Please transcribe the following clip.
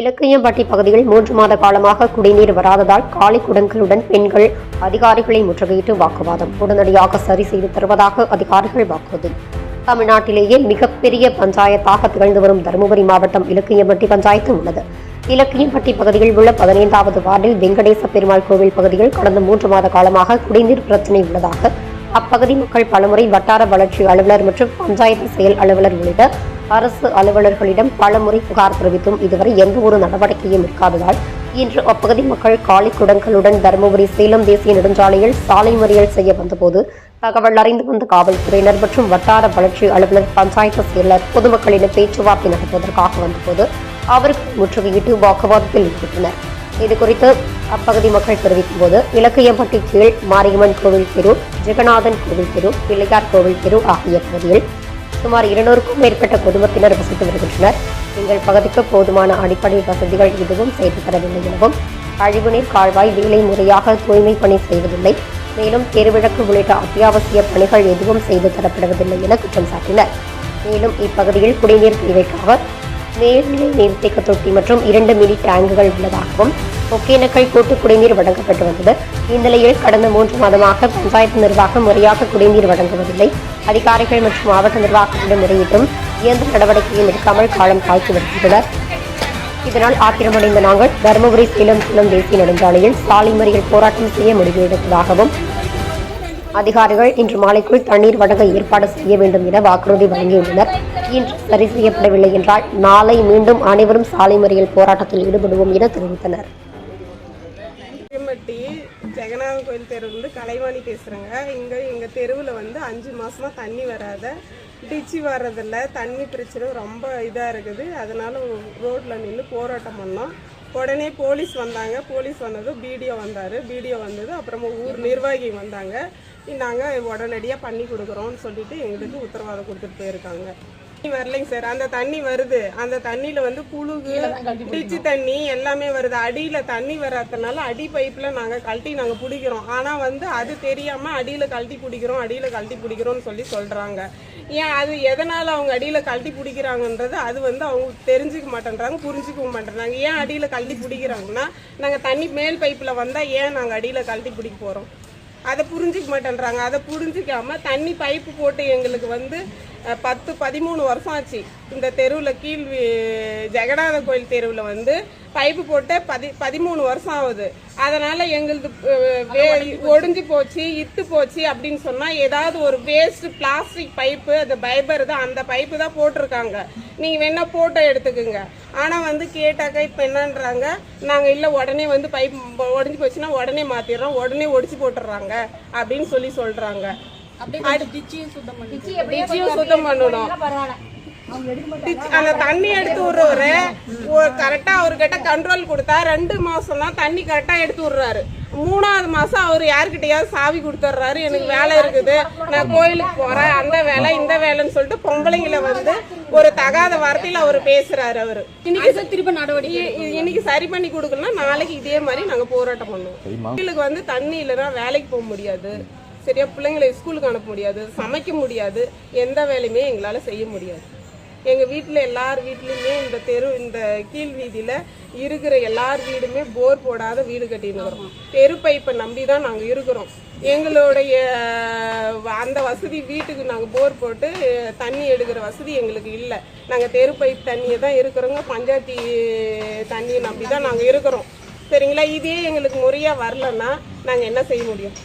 இலக்கியம்பட்டி பகுதியில் மூன்று மாத காலமாக குடிநீர் வராததால் காலி குடங்களுடன் பெண்கள் அதிகாரிகளை முற்றுகையிட்டு வாக்குவாதம். உடனடியாக சரி செய்து தருவதாக அதிகாரிகள் வாக்குறுதி. தமிழ்நாட்டிலேயே மிகப்பெரிய பஞ்சாயத்தாக திகழ்ந்து வரும் தருமபுரி மாவட்டம் இலக்கியம்பட்டி பஞ்சாயத்து உள்ளது. இலக்கியம்பட்டி பகுதியில் உள்ள பதினைந்தாவது வார்டில் வெங்கடேச பெருமாள் கோவில் பகுதியில் கடந்த மூன்று மாத காலமாக குடிநீர் பிரச்சினை உள்ளதாக அப்பகுதி மக்கள் பலமுறை வட்டார வளர்ச்சி அலுவலர் மற்றும் பஞ்சாயத்து செயல் அலுவலர் உள்ளிட்ட அரசு அலுவலர்களிடம் பலமுறை புகார் தெரிவித்தும் இதுவரை எந்த ஒரு நடவடிக்கையும் இருக்காததால் இன்று அப்பகுதி மக்கள் காலி குடங்களுடன் தருமபுரி சேலம் தேசிய நெடுஞ்சாலையில் சாலை மறியல் செய்ய வந்தபோது தகவல் அறிந்து வந்த காவல்துறையினர் மற்றும் வட்டார வளர்ச்சி அலுவலர் பஞ்சாயத்து செயலர் பொதுமக்களிடம் பேச்சுவார்த்தை நடத்துவதற்காக வந்தபோது அவர்கள் முற்றுகையிட்டு வாக்குவாதத்தில் ஈடுபட்டனர். இதுகுறித்து அப்பகுதி மக்கள் தெரிவிக்கும் போது இலக்கியம்பட்டி கீழ் மாரியம்மன் கோவில் தெரு ஜெகநாதன் கோவில் தெரு பிள்ளையார் கோவில் தெரு ஆகிய பகுதியில் சுமார் இருநூறுக்கும் மேற்பட்ட குடும்பத்தினர் வசித்து வருகின்றனர். எங்கள் பகுதிக்கு போதுமான அடிப்படை வசதிகள் எதுவும் செய்து தரவில்லை எனவும் கழிவுநீர் கால்வாய் வேலை முறையாக தூய்மை பணி செய்வதில்லை. மேலும் தெருவிளக்கு உள்ளிட்ட அத்தியாவசிய பணிகள் எதுவும் செய்து தரப்படுவதில்லை என குற்றம் சாட்டினர். மேலும் இப்பகுதியில் குடிநீர் தேவைக்காக மேல்நிலை நீர்த்தேக்க தொட்டி மற்றும் இரண்டு மினி டேங்குகள் உள்ளதாகவும் ஒகேனக்கல் கூட்டு குடிநீர் வழங்கப்பட்டு வந்தது. இந்நிலையில் கடந்த மூன்று மாதமாக பஞ்சாயத்து நிர்வாகம் முறையாக குடிநீர் வழங்குவதில்லை. அதிகாரிகள் மற்றும் மாவட்ட நிர்வாகத்திடம் முறையிட்டும் எந்த நடவடிக்கையும் எடுக்காமல் காலம் தாழ்த்தி வருகின்றனர். இதனால் ஆத்திரமடைந்த நாங்கள் தருமபுரி சேலம் சேலம் தேசிய நெடுஞ்சாலையில் சாலை மறியல் போராட்டம் செய்ய முடிவு எடுத்ததாகவும் அதிகாரிகள் இன்று மாலைக்குள் தண்ணீர் வழங்க ஏற்பாடு செய்ய வேண்டும் என வாக்குறுதி வழங்கியுள்ளனர். இன்று சரி செய்யப்படவில்லை என்றால் நாளை மீண்டும் அனைவரும் சாலை மறியல் போராட்டத்தில் ஈடுபடுவோம் என தெரிவித்தனர். திரும்பட்டி ஜெகநாத கோயில் தெருவுலேருந்து கலைவாணி பேசுகிறேங்க இங்கே எங்கள் தெருவில் வந்து அஞ்சு மாதமாக தண்ணி வராத டிச்சு வர்றதில்ல தண்ணி பிரச்சனை ரொம்ப இதாக இருக்குது. அதனால் ரோட்டில் நின்று போராட்டம் பண்ணோம். உடனே போலீஸ் வந்தாங்க. போலீஸ் வந்ததும் பிடிஓ வந்தார். பிடிஓ வந்தது அப்புறமா ஊர் நிர்வாகி வந்தாங்க. நாங்கள் உடனடியாக பண்ணி கொடுக்குறோம்னு சொல்லிட்டு எங்களுக்கு உத்தரவாதம் கொடுத்துட்டு போயிருக்காங்க. வரலைங்க சார். அந்த தண்ணி வருது. அந்த தண்ணியில வந்து புழுகு டிச்சு தண்ணி எல்லாமே வருது. அடியில தண்ணி வராதனால அடி பைப்ல நாங்க கழட்டி நாங்க பிடிக்கிறோம். ஆனா வந்து அது தெரியாம அடியில கழட்டி பிடிக்கிறோம் அடியில கழட்டி பிடிக்கிறோம்னு சொல்லி சொல்றாங்க. ஏன் அது எதனால அவங்க அடியில கழட்டி பிடிக்கிறாங்கன்றது அது வந்து அவங்க தெரிஞ்சுக்க மாட்டேன்றாங்க புரிஞ்சுக்கவும் மாட்டேன்றாங்க. ஏன் அடியில கழட்டி பிடிக்கிறாங்கன்னா நாங்க தண்ணி மேல் பைப்ல வந்தா ஏன் நாங்க அடியில கழட்டி பிடிக்க போறோம்? அதை புரிஞ்சிக்க மாட்டேன்றாங்க. அதை புரிஞ்சிக்காம தண்ணி பைப்பு போட்டு எங்களுக்கு வந்து பத்து பதிமூணு வருஷம் ஆச்சு இந்த தெருவில் கீழ் ஜெகநாத கோயில் தெருவில் வந்து பைப்பு போட்டு பதி பதிமூணு வருஷம் ஆகுது. அதனால எங்களுக்கு ஒடிஞ்சு போச்சு இத்து போச்சு அப்படின்னு சொன்னா ஏதாவது ஒரு வேஸ்ட் பிளாஸ்டிக் பைப்பு அந்த பைபர் தான் அந்த பைப்பு தான் போட்டிருக்காங்க. நீங்க வேணா போட்டோ எடுத்துக்கோங்க. ஆனா வந்து கேட்டாக்கா இப்ப என்னன்றாங்க நாங்க இல்ல உடனே வந்து பைப் உடஞ்சி போச்சுன்னா உடனே மாத்திடுறோம் உடனே ஒடிச்சு போட்டுடுறாங்க அப்படின்னு சொல்லி சொல்றாங்க. டிச்சியும் சுத்தம் பண்ணணும். அந்த தண்ணி எடுத்து விடுறவரு கரெக்டா அவர்கிட்ட கண்ட்ரோல் கொடுத்தா ரெண்டு மாசம் தான் தண்ணி கரெக்டா எடுத்து விடுறாரு. மூணாவது மாசம் அவர் யாருக்கிட்டயாவது சாவி கொடுத்துட்றாரு. எனக்கு வேலை இருக்குது. நான் கோயிலுக்கு போறேன். அந்த வேலை இந்த வேலைன்னு சொல்லிட்டு பொம்பளைங்களை வந்து ஒரு தகாத வார்த்தையில அவர் பேசுறாரு அவரு. இன்னைக்கு திரும்ப நடவடிக்கை இன்னைக்கு சரி பண்ணி கொடுக்கலன்னா நாளைக்கு இதே மாதிரி நாங்க போராட்டம் பண்ணுவோம். கோயிலுக்கு வந்து தண்ணி இல்லைன்னா வேலைக்கு போக முடியாது. சரியா பிள்ளைங்களை ஸ்கூலுக்கு அனுப்ப முடியாது சமைக்க முடியாது எந்த வேலையுமே எங்களால செய்ய முடியாது. எங்க வீட்டுல எல்லார் வீட்லயுமே இந்த தெரு இந்த கீழ் வீதியில இருக்கிற எல்லார் வீடுமே போர் போடாத வீடு கட்டின்னு இருக்கிறோம் தெரு பைப்பை நம்பி தான் நாங்க இருக்கிறோம். எங்களுடைய அந்த வசதி வீட்டுக்கு நாங்க போர் போட்டு தண்ணி எடுக்கிற வசதி எங்களுக்கு இல்லை. நாங்க தெரு பைப் தண்ணியை தான் இருக்கிறோங்க பஞ்சாயத்து தண்ணியை நம்பி தான் நாங்க இருக்கிறோம். சரிங்களா? இதே எங்களுக்கு முறையா வரலன்னா நாங்க என்ன செய்ய முடியும்?